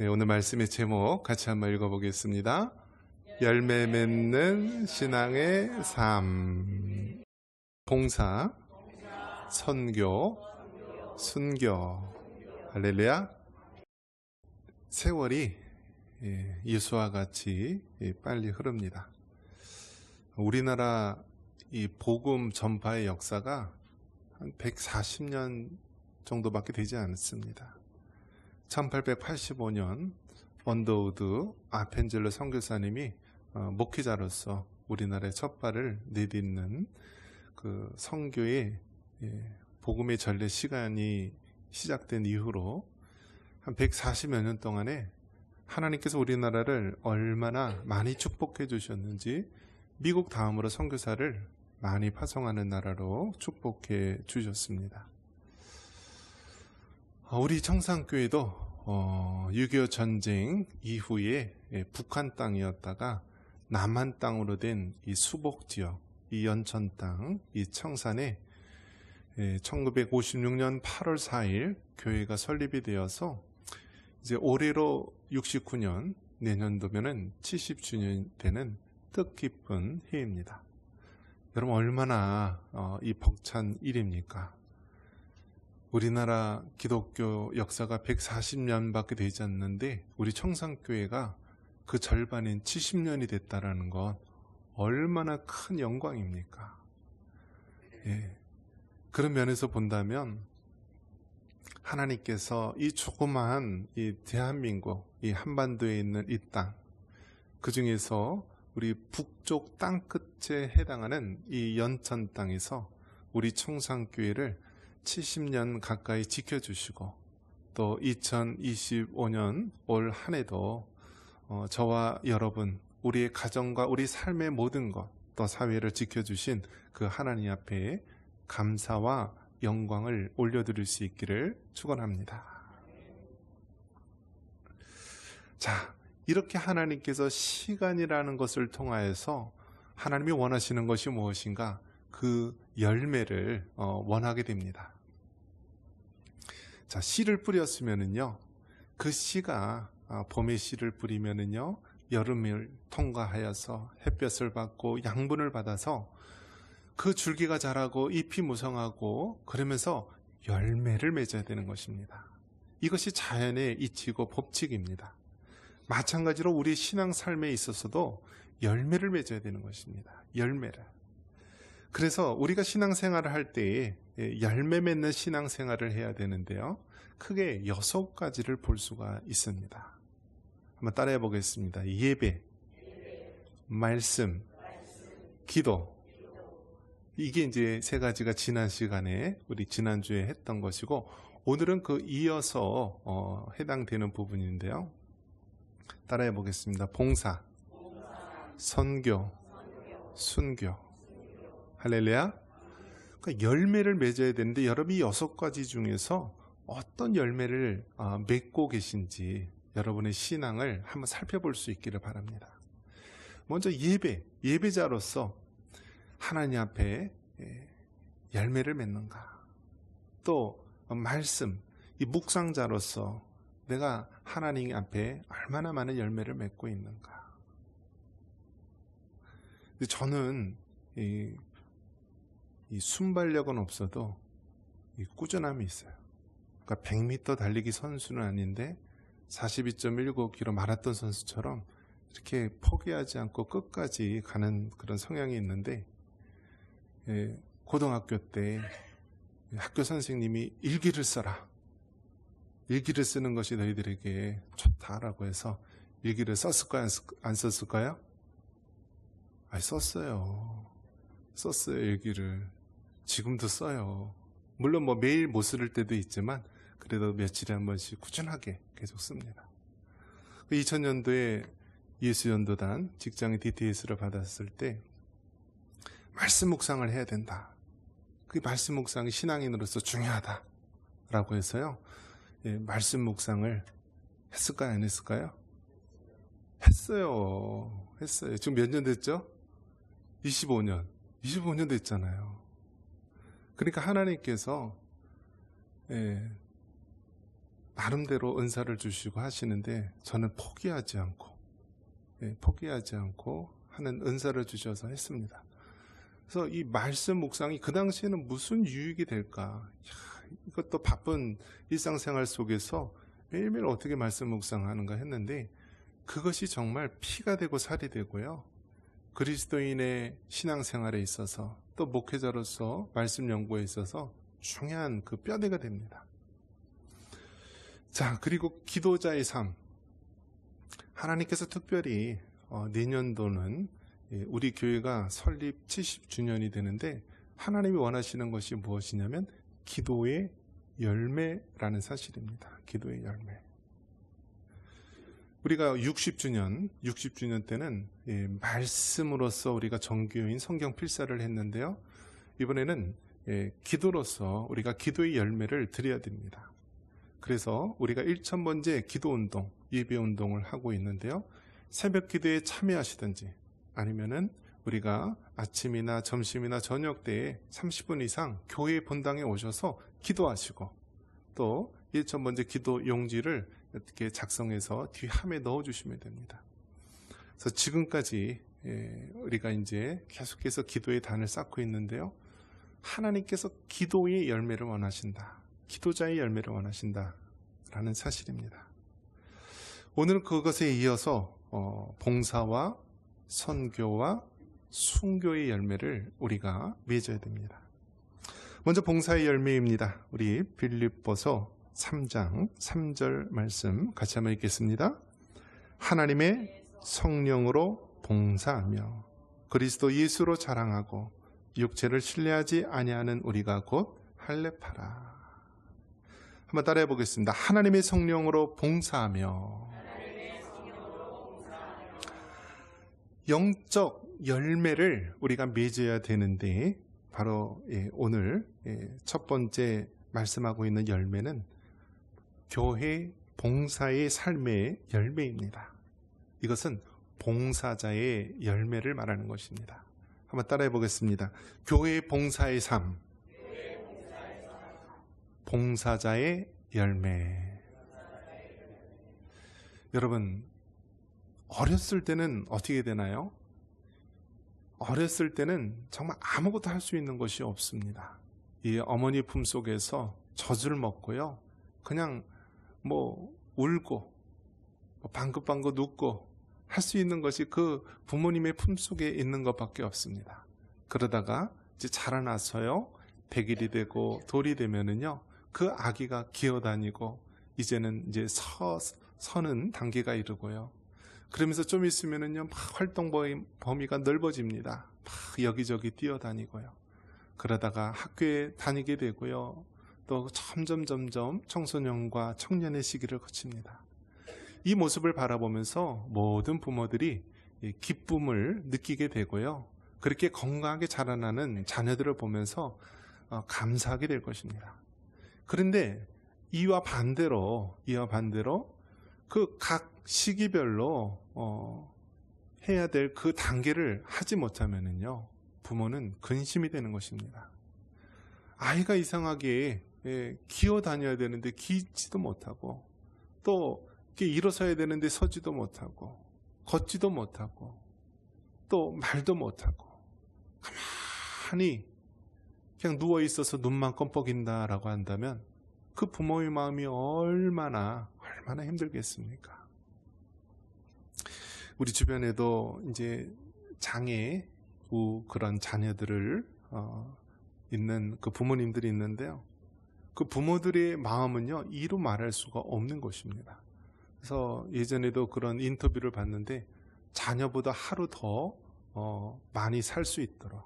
네, 오늘 말씀의 제목 같이 한번 읽어보겠습니다. 열매 맺는 신앙의 삶. 봉사, 선교, 순교. 할렐루야. 세월이 예, 이수와 같이 예, 빨리 흐릅니다. 우리나라 이 복음 전파의 역사가 한 140년 정도밖에 되지 않습니다. 1885년 언더우드 아펜젤러 선교사님이 어, 목회자로서 우리나라의 첫 발을 내딛는 그 선교의 예, 복음의 전례 시간이 시작된 이후로 한 140여 년 동안에 하나님께서 우리나라를 얼마나 많이 축복해 주셨는지 미국 다음으로 선교사를 많이 파송하는 나라로 축복해 주셨습니다. 어, 우리 청산교회도 어, 6.25 전쟁 이후에 예, 북한 땅이었다가 남한 땅으로 된 이 수복 지역, 이 연천 땅, 이 청산에 1956년 8월 4일 교회가 설립이 되어서 이제 올해로 69년 내년도면은 70주년 되는 뜻깊은 해입니다. 여러분 얼마나 어, 이 벅찬 일입니까? 우리나라 기독교 역사가 140년밖에 되지 않는데 우리 청산교회가 그 절반인 70년이 됐다라는 건 얼마나 큰 영광입니까? 예. 그런 면에서 본다면 하나님께서 이 조그마한 이 대한민국, 이 한반도에 있는 이 땅, 그 중에서 우리 북쪽 땅 끝에 해당하는 이 연천 땅에서 우리 청산교회를 70년 가까이 지켜주시고 또 2025년 올 한 해도 어, 저와 여러분 우리의 가정과 우리 삶의 모든 것 또 사회를 지켜주신 그 하나님 앞에 감사와 영광을 올려드릴 수 있기를 축원합니다. 자, 이렇게 하나님께서 시간이라는 것을 통하여서 하나님이 원하시는 것이 무엇인가? 그 열매를 어, 원하게 됩니다. 자, 씨를 뿌렸으면은요, 그 씨가 아, 봄에 씨를 뿌리면은요, 여름을 통과하여서 햇볕을 받고 양분을 받아서 그 줄기가 자라고 잎이 무성하고 그러면서 열매를 맺어야 되는 것입니다. 이것이 자연의 이치고 법칙입니다. 마찬가지로 우리 신앙 삶에 있어서도 열매를 맺어야 되는 것입니다. 열매를. 그래서 우리가 신앙생활을 할 때에 열매 맺는 신앙생활을 해야 되는데요. 크게 여섯 가지를 볼 수가 있습니다. 한번 따라해 보겠습니다. 예배, 말씀, 기도. 이게 이제 세 가지가 지난 시간에 우리 지난주에 했던 것이고 오늘은 그 이어서 어, 해당되는 부분인데요. 따라해 보겠습니다. 봉사, 선교, 순교. 할렐루야. 그러니까 열매를 맺어야 되는데 여러분 이 여섯 가지 중에서 어떤 열매를 아, 맺고 계신지 여러분의 신앙을 한번 살펴볼 수 있기를 바랍니다. 먼저 예배, 예배자로서 하나님 앞에 예, 열매를 맺는가? 또 말씀, 이 묵상자로서 내가 하나님 앞에 얼마나 많은 열매를 맺고 있는가? 저는 이, 이 순발력은 없어도 이 꾸준함이 있어요. 그러니까 100m 달리기 선수는 아닌데 42.19km 마라톤 선수처럼 이렇게 포기하지 않고 끝까지 가는 그런 성향이 있는데 예, 고등학교 때 학교 선생님이 일기를 써라. 일기를 쓰는 것이 너희들에게 좋다라고 해서 일기를 썼을까요? 안 썼을까요? 아, 썼어요. 썼어요, 일기를. 지금도 써요. 물론 뭐 매일 못 쓸 때도 있지만 그래도 며칠에 한 번씩 꾸준하게 계속 씁니다. 2000년도에 그 예수 연도단 직장의 DTS를 받았을 때 말씀 묵상을 해야 된다. 그 말씀 묵상이 신앙인으로서 중요하다라고 해서요. 예, 말씀 묵상을 했을까요? 안 했을까요? 했어요. 했어요. 지금 몇 년 됐죠? 25년. 25년 됐잖아요. 그러니까 하나님께서 예, 나름대로 은사를 주시고 하시는데 저는 포기하지 않고 예, 포기하지 않고 하는 은사를 주셔서 했습니다. 그래서 이 말씀 묵상이 그 당시에는 무슨 유익이 될까? 야, 이것도 바쁜 일상생활 속에서 매일매일 어떻게 말씀 묵상하는가 했는데 그것이 정말 피가 되고 살이 되고요. 그리스도인의 신앙생활에 있어서 또 목회자로서 말씀 연구에 있어서 중요한 그 뼈대가 됩니다. 자, 그리고 기도자의 삶. 하나님께서 특별히 어, 내년도는 예, 우리 교회가 설립 70주년이 되는데 하나님이 원하시는 것이 무엇이냐면 기도의 열매라는 사실입니다. 기도의 열매. 우리가 60주년, 60주년 때는 예, 말씀으로서 우리가 정교인 성경 필사를 했는데요. 이번에는 예, 기도로서 우리가 기도의 열매를 드려야 됩니다. 그래서 우리가 1천번째 기도 운동, 예배 운동을 하고 있는데요. 새벽 기도에 참여하시든지 아니면은 우리가 아침이나 점심이나 저녁 때에 30분 이상 교회 본당에 오셔서 기도하시고 또 1천번째 기도 용지를 이렇게 작성해서 뒤 함에 넣어 주시면 됩니다. 그래서 지금까지 예, 우리가 이제 계속해서 기도의 단을 쌓고 있는데요. 하나님께서 기도의 열매를 원하신다. 기도자의 열매를 원하신다. 라는 사실입니다. 오늘 그것에 이어서 어, 봉사와 선교와 순교의 열매를 우리가 맺어야 됩니다. 먼저 봉사의 열매입니다. 우리 빌립보서 3장 3절 말씀 같이 한번 읽겠습니다. 하나님의 성령으로 봉사하며 그리스도 예수로 자랑하고 육체를 신뢰하지 아니하는 우리가 곧 할례파라. 한번 따라해 보겠습니다. 하나님의 성령으로 봉사하며 영적 열매를 우리가 맺어야 되는데 바로 예, 오늘 예, 첫 번째 말씀하고 있는 열매는 교회 봉사의 삶의 열매입니다. 이것은 봉사자의 열매를 말하는 것입니다. 한번 따라해 보겠습니다. 교회 봉사의 삶. 봉사자의 열매. 여러분, 어렸을 때는 어떻게 되나요? 어렸을 때는 정말 아무것도 할 수 있는 것이 없습니다. 이 어머니 품 속에서 젖을 먹고요. 그냥 뭐 울고 뭐 방긋방긋 웃고 할 수 있는 것이 그 부모님의 품 속에 있는 것밖에 없습니다. 그러다가 이제 자라나서요. 100일이 되고 돌이 되면은요. 그 아기가 기어다니고 이제는 이제 서, 서는 단계가 이르고요. 그러면서 좀 있으면은요, 막 활동 범위가 넓어집니다. 막 여기저기 뛰어다니고요. 그러다가 학교에 다니게 되고요. 또 점점 점점 청소년과 청년의 시기를 거칩니다. 이 모습을 바라보면서 모든 부모들이 기쁨을 느끼게 되고요. 그렇게 건강하게 자라나는 자녀들을 보면서 어, 감사하게 될 것입니다. 그런데 이와 반대로, 이와 반대로 그 각 시기별로 어, 해야 될 그 단계를 하지 못하면은요, 부모는 근심이 되는 것입니다. 아이가 이상하게 예, 기어 다녀야 되는데 기지도 못하고 또 일어서야 되는데 서지도 못하고 걷지도 못하고 또 말도 못하고 가만히 그냥 누워 있어서 눈만 껌뻑인다라고 한다면 그 부모의 마음이 얼마나 얼마나 힘들겠습니까? 우리 주변에도 이제 장애 우 그런 자녀들을 어, 있는 그 부모님들이 있는데요. 그 부모들의 마음은요 이루 말할 수가 없는 것입니다. 그래서 예전에도 그런 인터뷰를 봤는데 자녀보다 하루 더 어, 많이 살 수 있도록.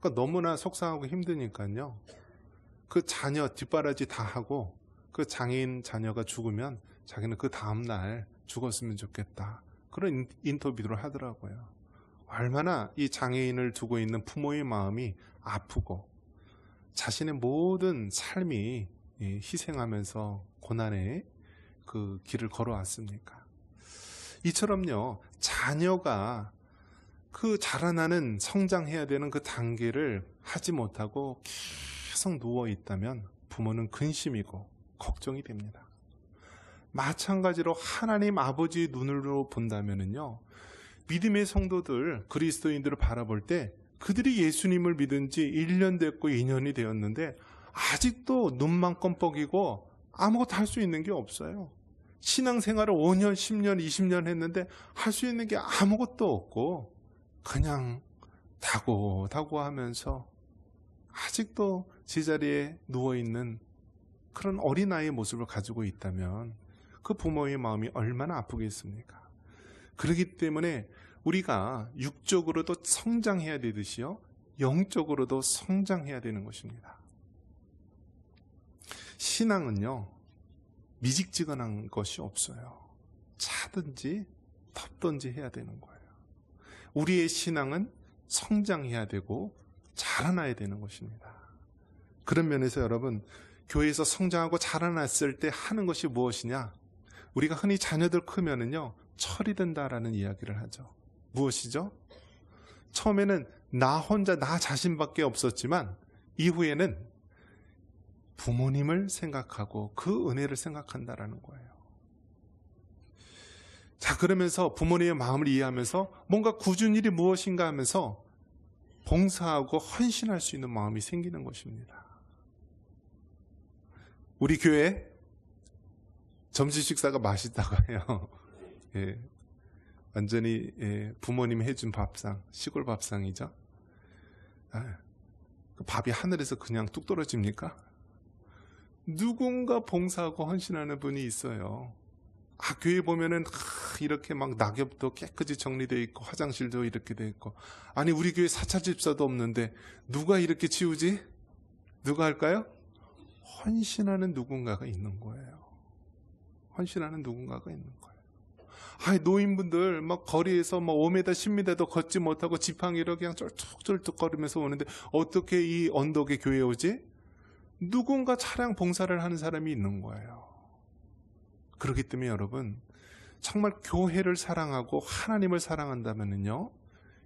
그러니까 너무나 속상하고 힘드니까요. 그 자녀 뒷바라지 다 하고 그 장애인 자녀가 죽으면 자기는 그 다음날 죽었으면 좋겠다. 그런 인터뷰를 하더라고요. 얼마나 이 장애인을 두고 있는 부모의 마음이 아프고 자신의 모든 삶이 희생하면서 고난의 그 길을 걸어왔습니까? 이처럼요, 자녀가 그 자라나는 성장해야 되는 그 단계를 하지 못하고 계속 누워 있다면 부모는 근심이고 걱정이 됩니다. 마찬가지로 하나님 아버지 눈으로 본다면은요. 믿음의 성도들, 그리스도인들을 바라볼 때 그들이 예수님을 믿은 지 1년 됐고 2년이 되었는데 아직도 눈만 껌뻑이고 아무것도 할 수 있는 게 없어요. 신앙생활을 5년, 10년, 20년 했는데 할 수 있는 게 아무것도 없고 그냥 다고 다고 하면서 아직도 제자리에 누워 있는 그런 어린아이의 모습을 가지고 있다면 그 부모의 마음이 얼마나 아프겠습니까? 그렇기 때문에 우리가 육적으로도 성장해야 되듯이요. 영적으로도 성장해야 되는 것입니다. 신앙은요. 미직지근한 것이 없어요. 차든지 덥든지 해야 되는 거예요. 우리의 신앙은 성장해야 되고 자라나야 되는 것입니다. 그런 면에서 여러분, 교회에서 성장하고 자라났을 때 하는 것이 무엇이냐? 우리가 흔히 자녀들 크면은요, 철이 든다라는 이야기를 하죠. 무엇이죠? 처음에는 나 혼자, 나 자신밖에 없었지만, 이후에는 부모님을 생각하고 그 은혜를 생각한다라는 거예요. 자, 그러면서 부모님의 마음을 이해하면서 뭔가 굳은 일이 무엇인가 하면서 봉사하고 헌신할 수 있는 마음이 생기는 것입니다. 우리 교회 점심 식사가 맛있다고 해요. 예, 완전히 예, 부모님이 해준 밥상, 시골 밥상이죠. 아, 그 밥이 하늘에서 그냥 뚝 떨어집니까? 누군가 봉사하고 헌신하는 분이 있어요. 아, 교회 보면은 아, 이렇게 막 낙엽도 깨끗이 정리되어 있고 화장실도 이렇게 되어 있고 아니 우리 교회 사찰 집사도 없는데 누가 이렇게 치우지? 누가 할까요? 헌신하는 누군가가 있는 거예요. 헌신하는 누군가가 있는 거예요. 아, 노인분들 막 거리에서 막 5m, 10m도 걷지 못하고 지팡이로 그냥 쫄뚝쫄뚝 걸으면서 오는데 어떻게 이 언덕에 교회 오지? 누군가 차량 봉사를 하는 사람이 있는 거예요. 그렇기 때문에 여러분 정말 교회를 사랑하고 하나님을 사랑한다면요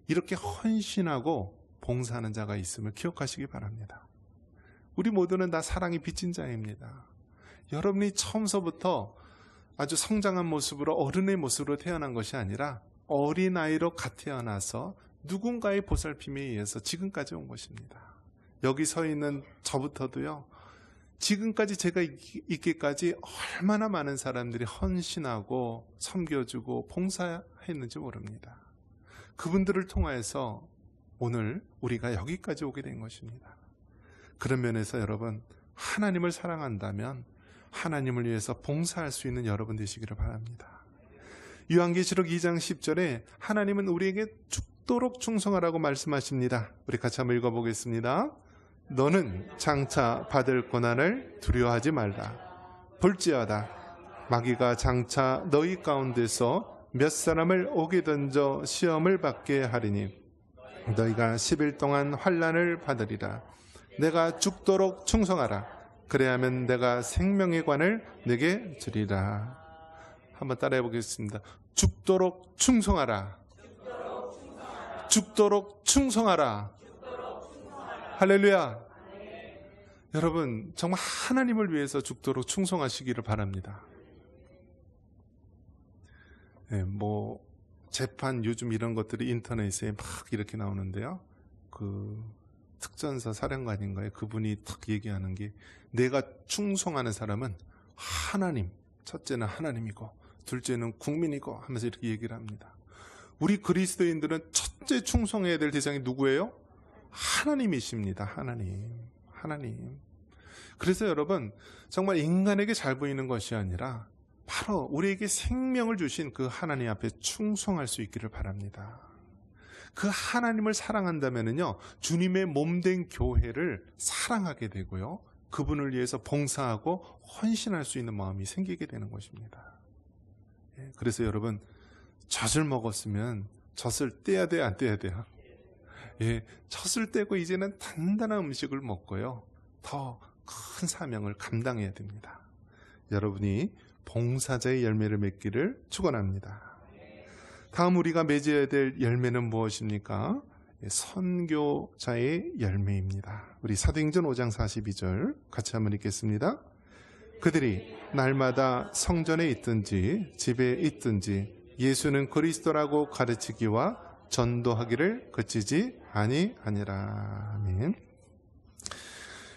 이렇게 헌신하고 봉사하는 자가 있음을 기억하시기 바랍니다. 우리 모두는 다 사랑이 빚진 자입니다. 여러분이 처음서부터 아주 성장한 모습으로 어른의 모습으로 태어난 것이 아니라 어린아이로 갓 태어나서 누군가의 보살핌에 의해서 지금까지 온 것입니다. 여기 서 있는 저부터도요, 지금까지 제가 있기까지 얼마나 많은 사람들이 헌신하고 섬겨주고 봉사했는지 모릅니다. 그분들을 통하여서 오늘 우리가 여기까지 오게 된 것입니다. 그런 면에서 여러분, 하나님을 사랑한다면 하나님을 위해서 봉사할 수 있는 여러분 되시기를 바랍니다. 요한계시록 2장 10절에 하나님은 우리에게 죽도록 충성하라고 말씀하십니다. 우리 같이 한번 읽어보겠습니다. 너는 장차 받을 고난을 두려워하지 말라. 볼지어다. 마귀가 장차 너희 가운데서 몇 사람을 오게 던져 시험을 받게 하리니 너희가 10일 동안 환란을 받으리라. 내가 죽도록 충성하라. 그래야면 내가 생명의 관을 내게 주리라. 한번 따라해 보겠습니다. 죽도록 충성하라. 죽도록 충성하라. 할렐루야. 여러분, 정말 하나님을 위해서 죽도록 충성하시기를 바랍니다. 네, 뭐, 재판 요즘 이런 것들이 인터넷에 막 이렇게 나오는데요. 그, 특전사 사령관인가요? 그분이 탁 얘기하는 게, 내가 충성하는 사람은 하나님, 첫째는 하나님이고, 둘째는 국민이고 하면서 이렇게 얘기를 합니다. 우리 그리스도인들은 첫째 충성해야 될 대상이 누구예요? 하나님이십니다. 하나님. 하나님. 그래서 여러분, 정말 인간에게 잘 보이는 것이 아니라 바로 우리에게 생명을 주신 그 하나님 앞에 충성할 수 있기를 바랍니다. 그 하나님을 사랑한다면요, 주님의 몸된 교회를 사랑하게 되고요, 그분을 위해서 봉사하고 헌신할 수 있는 마음이 생기게 되는 것입니다. 예, 그래서 여러분, 젖을 먹었으면 젖을 떼야 돼요, 안 떼야 돼요? 예, 젖을 떼고 이제는 단단한 음식을 먹고요. 더 큰 사명을 감당해야 됩니다. 여러분이 봉사자의 열매를 맺기를 축원합니다. 다음 우리가 맺어야 될 열매는 무엇입니까? 예, 선교자의 열매입니다. 우리 사도행전 5장 42절 같이 한번 읽겠습니다. 그들이 날마다 성전에 있든지 집에 있든지 예수는 그리스도라고 가르치기와 전도하기를 그치지 아니하니라. 아멘.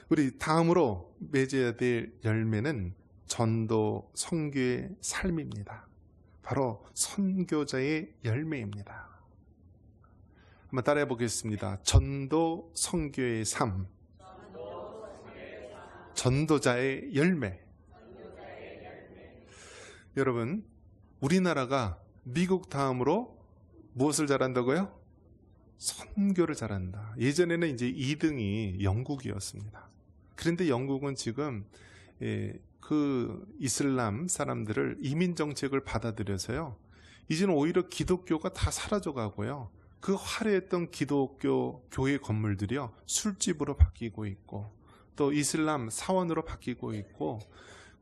우리 다음으로 맺어야 될 열매는 전도 선교의 삶입니다. 바로 선교자의 열매입니다. 한번 따라해 보겠습니다. 전도 선교의 삶. 전도자의 열매. 여러분, 우리나라가 미국 다음으로 무엇을 잘한다고요? 선교를 잘한다. 예전에는 이제 2등이 영국이었습니다. 그런데 영국은 지금 예, 그 이슬람 사람들을 이민 정책을 받아들여서요. 이제는 오히려 기독교가 다 사라져 가고요. 그 화려했던 기독교 교회 건물들이요. 술집으로 바뀌고 있고 또 이슬람 사원으로 바뀌고 있고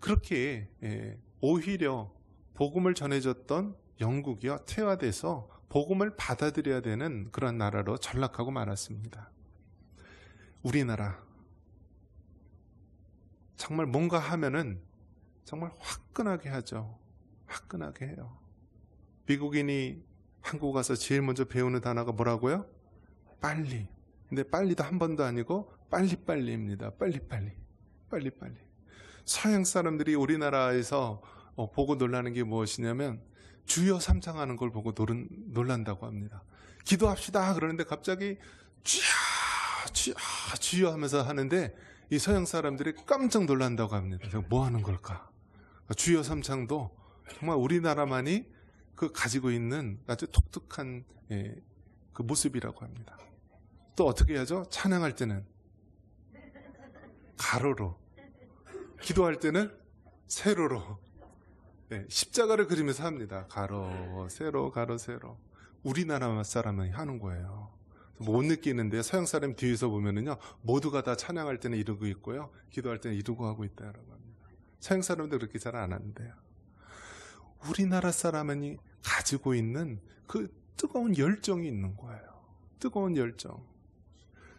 그렇게 예, 오히려 복음을 전해줬던 영국이요. 퇴화돼서 복음을 받아들여야 되는 그런 나라로 전락하고 말았습니다. 우리나라 정말 뭔가 하면은 정말 화끈하게 하죠. 화끈하게 해요. 미국인이 한국 가서 제일 먼저 배우는 단어가 뭐라고요? 빨리. 근데 빨리도 한 번도 아니고 빨리빨리입니다. 빨리빨리. 빨리빨리. 서양 사람들이 우리나라에서 어, 보고 놀라는 게 무엇이냐면 주여 삼창하는 걸 보고 놀은, 놀란다고 합니다. 기도합시다 그러는데 갑자기 주여 주여 주여 하면서 하는데 이 서양 사람들이 깜짝 놀란다고 합니다. 뭐 하는 걸까? 주여 삼창도 정말 우리나라만이 그 가지고 있는 아주 독특한 예, 그 모습이라고 합니다. 또 어떻게 하죠? 찬양할 때는 가로로, 기도할 때는 세로로, 네, 십자가를 그리면서 합니다. 가로, 세로, 가로, 세로. 우리나라 사람은 하는 거예요. 못 느끼는데 서양 사람 뒤에서 보면은요 모두가 다 찬양할 때는 이러고 있고요 기도할 때는 이러고 하고 있다라고 합니다. 서양 사람도 그렇게 잘 안 하는데요. 우리나라 사람이 가지고 있는 그 뜨거운 열정이 있는 거예요. 뜨거운 열정.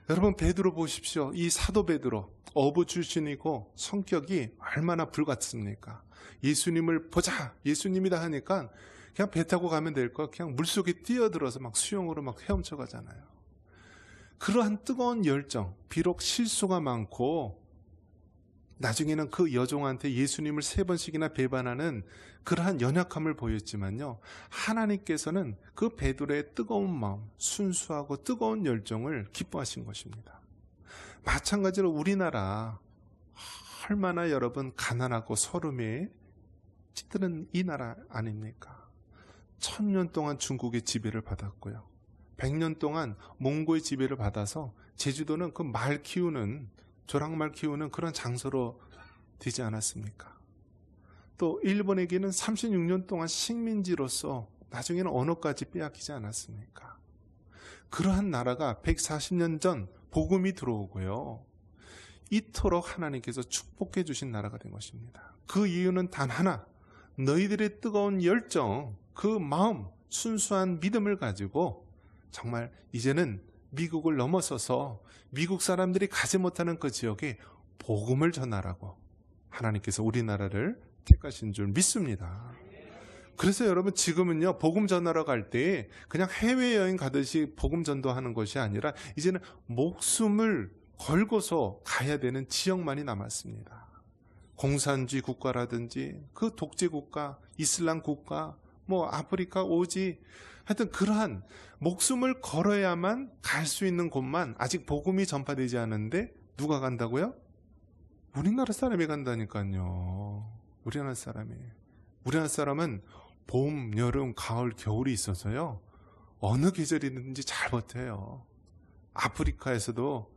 여러분 베드로 보십시오. 이 사도 베드로 어부 출신이고 성격이 얼마나 불같습니까? 예수님을 보자. 예수님이다 하니까 그냥 배 타고 가면 될 거. 그냥 물속에 뛰어들어서 막 수영으로 막 헤엄쳐 가잖아요. 그러한 뜨거운 열정, 비록 실수가 많고 나중에는 그 여종한테 예수님을 세 번씩이나 배반하는 그러한 연약함을 보였지만요. 하나님께서는 그 베드로의 뜨거운 마음, 순수하고 뜨거운 열정을 기뻐하신 것입니다. 마찬가지로 우리나라 얼마나 여러분 가난하고 서름에 찌드는 이 나라 아닙니까? 천년 동안 중국의 지배를 받았고요. 백년 동안 몽고의 지배를 받아서 제주도는 그 말 키우는 조랑말 키우는 그런 장소로 되지 않았습니까? 또 일본에게는 36년 동안 식민지로서 나중에는 언어까지 빼앗기지 않았습니까? 그러한 나라가 140년 전 복음이 들어오고요. 이토록 하나님께서 축복해 주신 나라가 된 것입니다. 그 이유는 단 하나. 너희들의 뜨거운 열정, 그 마음, 순수한 믿음을 가지고 정말 이제는 미국을 넘어서서 미국 사람들이 가지 못하는 그 지역에 복음을 전하라고 하나님께서 우리나라를 택하신 줄 믿습니다. 그래서 여러분 지금은요 복음 전하러 갈 때 그냥 해외 여행 가듯이 복음 전도하는 것이 아니라 이제는 목숨을 걸고서 가야 되는 지역만이 남았습니다. 공산주의 국가라든지 그 독재 국가, 이슬람 국가, 뭐 아프리카 오지 하여튼 그러한 목숨을 걸어야만 갈 수 있는 곳만 아직 복음이 전파되지 않은데 누가 간다고요? 우리나라 사람이 간다니까요. 우리나라 사람이. 우리나라 사람은 봄, 여름, 가을, 겨울이 있어서요. 어느 계절이든지 잘 버텨요. 아프리카에서도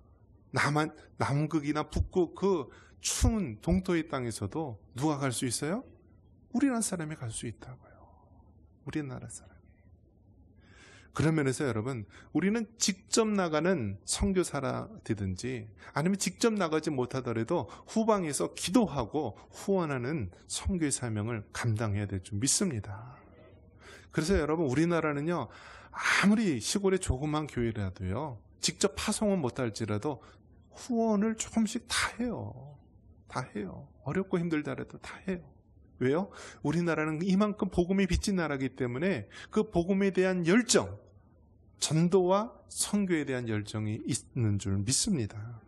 남한, 남극이나 북극 그 추운 동토의 땅에서도 누가 갈 수 있어요? 우리나라 사람이 갈 수 있다고요. 우리나라 사람. 그런 면에서 여러분, 우리는 직접 나가는 선교사라 되든지 아니면 직접 나가지 못하더라도 후방에서 기도하고 후원하는 선교의 사명을 감당해야 될 줄 믿습니다. 그래서 여러분, 우리나라는요, 아무리 시골의 조그만 교회라도요, 직접 파송은 못할지라도 후원을 조금씩 다 해요. 다 해요. 어렵고 힘들다라도 다 해요. 왜요? 우리나라는 이만큼 복음이 빚진 나라이기 때문에 그 복음에 대한 열정, 전도와 선교에 대한 열정이 있는 줄 믿습니다.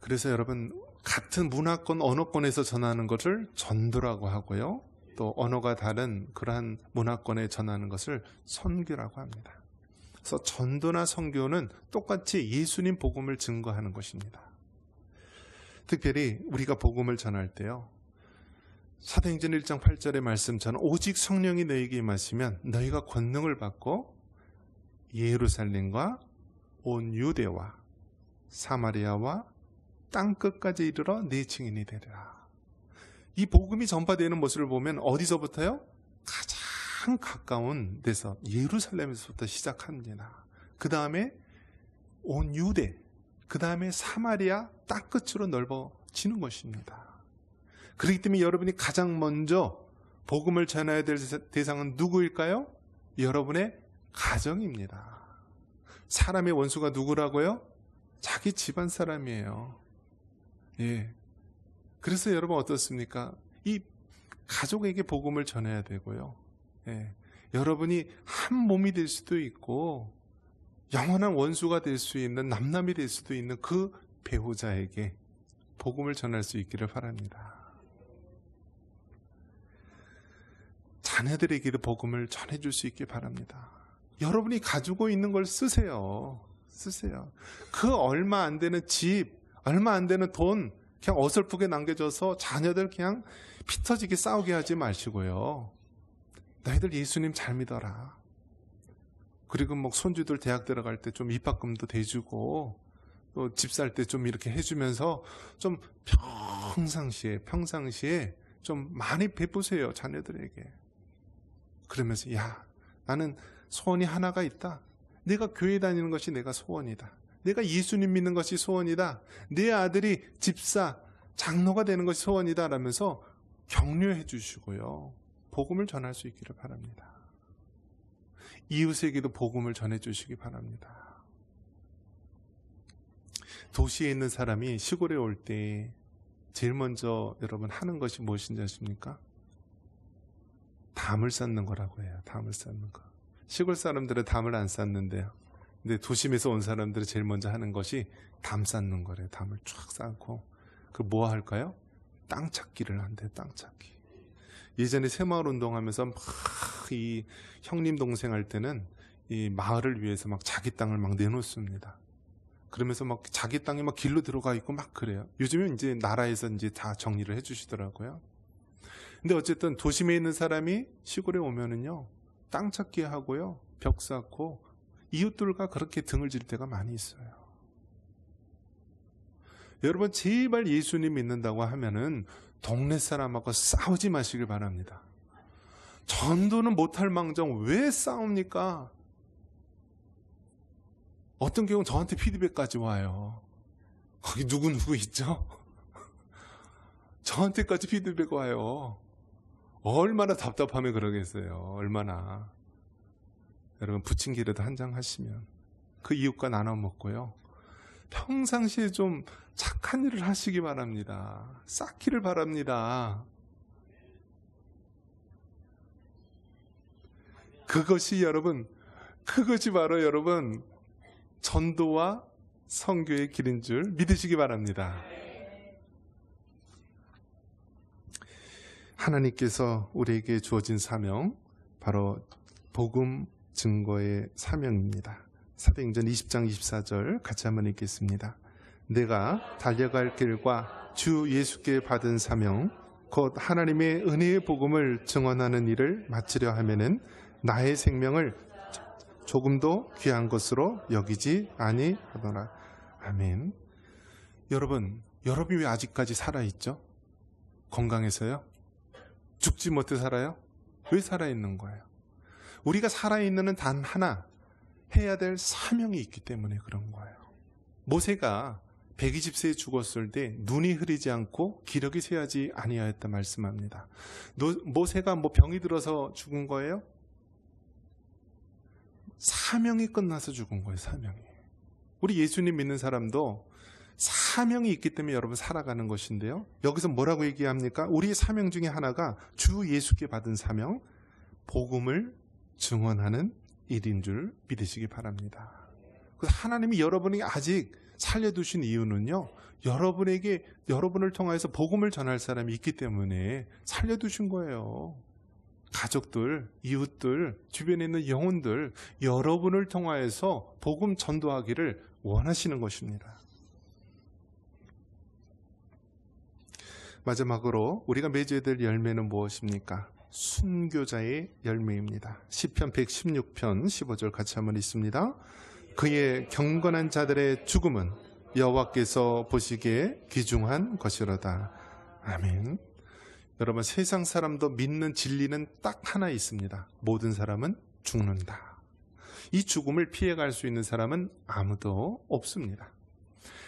그래서 여러분 같은 문화권 언어권에서 전하는 것을 전도라고 하고요. 또 언어가 다른 그러한 문화권에 전하는 것을 선교라고 합니다. 그래서 전도나 선교는 똑같이 예수님 복음을 증거하는 것입니다. 특별히 우리가 복음을 전할 때요. 사도행전 1장 8절의 말씀처럼 오직 성령이 너에게 임하시면 너희가 권능을 받고 예루살렘과 온 유대와 사마리아와 땅 끝까지 이르러 내 증인이 되리라. 이 복음이 전파되는 모습을 보면 어디서부터요? 가장 가까운 데서 예루살렘에서부터 시작합니다. 그 다음에 온 유대, 그 다음에 사마리아 땅 끝으로 넓어지는 것입니다. 그렇기 때문에 여러분이 가장 먼저 복음을 전해야 될 대상은 누구일까요? 여러분의 가정입니다. 사람의 원수가 누구라고요? 자기 집안 사람이에요. 예. 그래서 여러분 어떻습니까? 이 가족에게 복음을 전해야 되고요. 예. 여러분이 한 몸이 될 수도 있고 영원한 원수가 될 수 있는 남남이 될 수도 있는 그 배우자에게 복음을 전할 수 있기를 바랍니다. 자녀들에게도 복음을 전해줄 수 있길 바랍니다. 여러분이 가지고 있는 걸 쓰세요. 쓰세요. 그 얼마 안 되는 집, 얼마 안 되는 돈, 그냥 어설프게 남겨줘서 자녀들 그냥 피 터지게 싸우게 하지 마시고요. 너희들 예수님 잘 믿어라. 그리고 뭐 손주들 대학 들어갈 때 좀 입학금도 대주고 또 집 살 때 좀 이렇게 해주면서 좀 평상시에 평상시에 좀 많이 베푸세요 자녀들에게. 그러면서 야 나는 소원이 하나가 있다. 내가 교회 다니는 것이 내가 소원이다. 내가 예수님 믿는 것이 소원이다. 내 아들이 집사, 장로가 되는 것이 소원이다. 라면서 격려해 주시고요. 복음을 전할 수 있기를 바랍니다. 이웃에게도 복음을 전해 주시기 바랍니다. 도시에 있는 사람이 시골에 올 때 제일 먼저 여러분 하는 것이 무엇인지 아십니까? 담을 쌓는 거라고 해요. 담을 쌓는 거. 시골 사람들은 담을 안 쌓는데요. 근데 도심에서 온 사람들이 제일 먼저 하는 것이 담 쌓는 거래요. 담을 쫙 쌓고 그 뭐 할까요? 땅 찾기를 한대. 땅 찾기. 예전에 새마을 운동하면서 막 이 형님 동생 할 때는 이 마을을 위해서 막 자기 땅을 막 내놓습니다. 그러면서 막 자기 땅이 막 길로 들어가 있고 막 그래요. 요즘은 이제 나라에서 이제 다 정리를 해주시더라고요. 근데 어쨌든 도심에 있는 사람이 시골에 오면은요 땅 찾기 하고요 벽 쌓고 이웃들과 그렇게 등을 질 때가 많이 있어요. 여러분 제발 예수님 믿는다고 하면은 동네 사람하고 싸우지 마시길 바랍니다. 전도는 못할 망정 왜 싸웁니까? 어떤 경우는 저한테 피드백까지 와요. 거기 누구누구 있죠? 저한테까지 피드백 와요. 얼마나 답답하면 그러겠어요. 얼마나. 여러분 부침개라도 한 장 하시면 그 이웃과 나눠 먹고요. 평상시에 좀 착한 일을 하시기 바랍니다. 쌓기를 바랍니다. 그것이 여러분, 그것이 바로 여러분 전도와 성교의 길인 줄 믿으시기 바랍니다. 하나님께서 우리에게 주어진 사명, 바로 복음 증거의 사명입니다. 사도행전 20장 24절 같이 한번 읽겠습니다. 내가 달려갈 길과 주 예수께 받은 사명, 곧 하나님의 은혜의 복음을 증언하는 일을 마치려 하면은 나의 생명을 조금도 귀한 것으로 여기지 아니하더라. 아멘. 여러분, 여러분이 왜 아직까지 살아있죠? 건강해서요? 죽지 못해 살아요? 왜 살아있는 거예요? 우리가 살아있는 단 하나 해야 될 사명이 있기 때문에 그런 거예요. 모세가 120세에 죽었을 때 눈이 흐리지 않고 기력이 쇠하지 아니하였다 말씀합니다. 모세가 뭐 병이 들어서 죽은 거예요? 사명이 끝나서 죽은 거예요, 사명이. 우리 예수님 믿는 사람도 사명이 있기 때문에 여러분 살아가는 것인데요. 여기서 뭐라고 얘기합니까? 우리의 사명 중에 하나가 주 예수께 받은 사명, 복음을 증언하는 일인 줄 믿으시기 바랍니다. 그래서 하나님이 여러분이 아직 살려두신 이유는요. 여러분에게 여러분을 통해서 복음을 전할 사람이 있기 때문에 살려두신 거예요. 가족들, 이웃들, 주변에 있는 영혼들, 여러분을 통하여서 복음 전도하기를 원하시는 것입니다. 마지막으로 우리가 맺어야 될 열매는 무엇입니까? 순교자의 열매입니다. 시편 116편 15절 같이 한번 있습니다. 그의 경건한 자들의 죽음은 여호와께서 보시기에 귀중한 것이로다. 아멘. 여러분 세상 사람도 믿는 진리는 딱 하나 있습니다. 모든 사람은 죽는다. 이 죽음을 피해갈 수 있는 사람은 아무도 없습니다.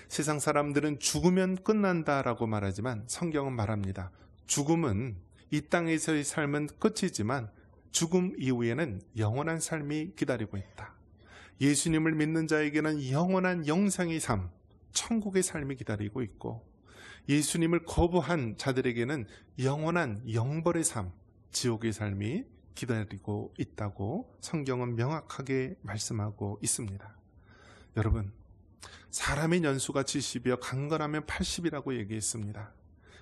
세상 사람들은 죽으면 끝난다라고 말하지만 성경은 말합니다. 죽음은 이 땅에서의 삶은 끝이지만 죽음 이후에는 영원한 삶이 기다리고 있다. 예수님을 믿는 자에게는 영원한 영생의 삶, 천국의 삶이 기다리고 있고 예수님을 거부한 자들에게는 영원한 영벌의 삶, 지옥의 삶이 기다리고 있다고 성경은 명확하게 말씀하고 있습니다. 여러분, 사람의 연수가 70이여 강건하면 80이라고 얘기했습니다.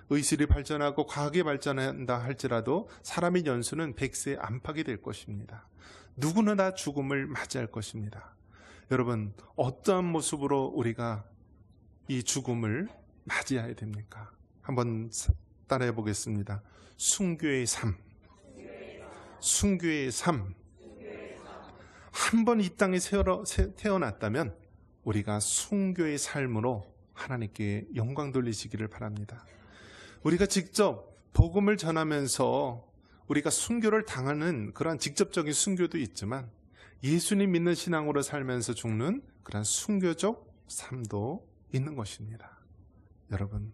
의술이 발전하고 과학이 발전한다 할지라도 사람의 연수는 100세 안팎이 될 것입니다. 누구나 다 죽음을 맞이할 것입니다. 여러분, 어떠한 모습으로 우리가 이 죽음을 맞이해야 됩니까? 한번 따라해 보겠습니다. 순교의 삶. 순교의 삶. 한 번 이 땅에 태어났다면 우리가 순교의 삶으로 하나님께 영광 돌리시기를 바랍니다. 우리가 직접 복음을 전하면서 우리가 순교를 당하는 그러한 직접적인 순교도 있지만 예수님 믿는 신앙으로 살면서 죽는 그러한 순교적 삶도 있는 것입니다. 여러분,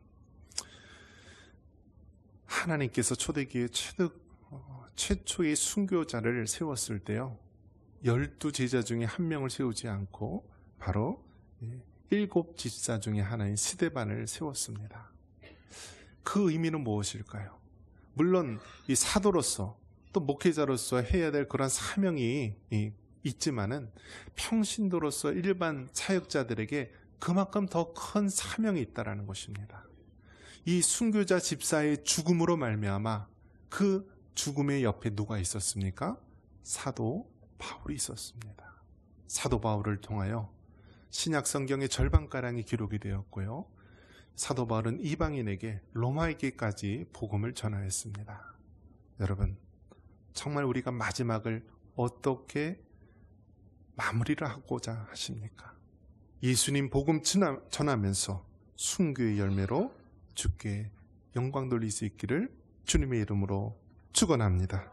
하나님께서 초대기에 최득, 어, 최초의 순교자를 세웠을 때요, 열두 제자 중에 한 명을 세우지 않고 바로 일곱 지사 중에 하나인 스데반을 세웠습니다. 그 의미는 무엇일까요? 물론 이 사도로서 또 목회자로서 해야 될 그런 사명이 있지만은 평신도로서 일반 사역자들에게 그만큼 더 큰 사명이 있다라는 것입니다. 이 순교자 집사의 죽음으로 말미암아 그 죽음의 옆에 누가 있었습니까? 사도 바울이 있었습니다. 사도 바울을 통하여 신약 성경의 절반가량이 기록이 되었고요. 사도 바울은 이방인에게 로마에게까지 복음을 전하였습니다. 여러분, 정말 우리가 마지막을 어떻게 마무리를 하고자 하십니까? 예수님 복음 전하면서 순교의 열매로 주께 영광 돌릴 수 있기를 주님의 이름으로 축원합니다.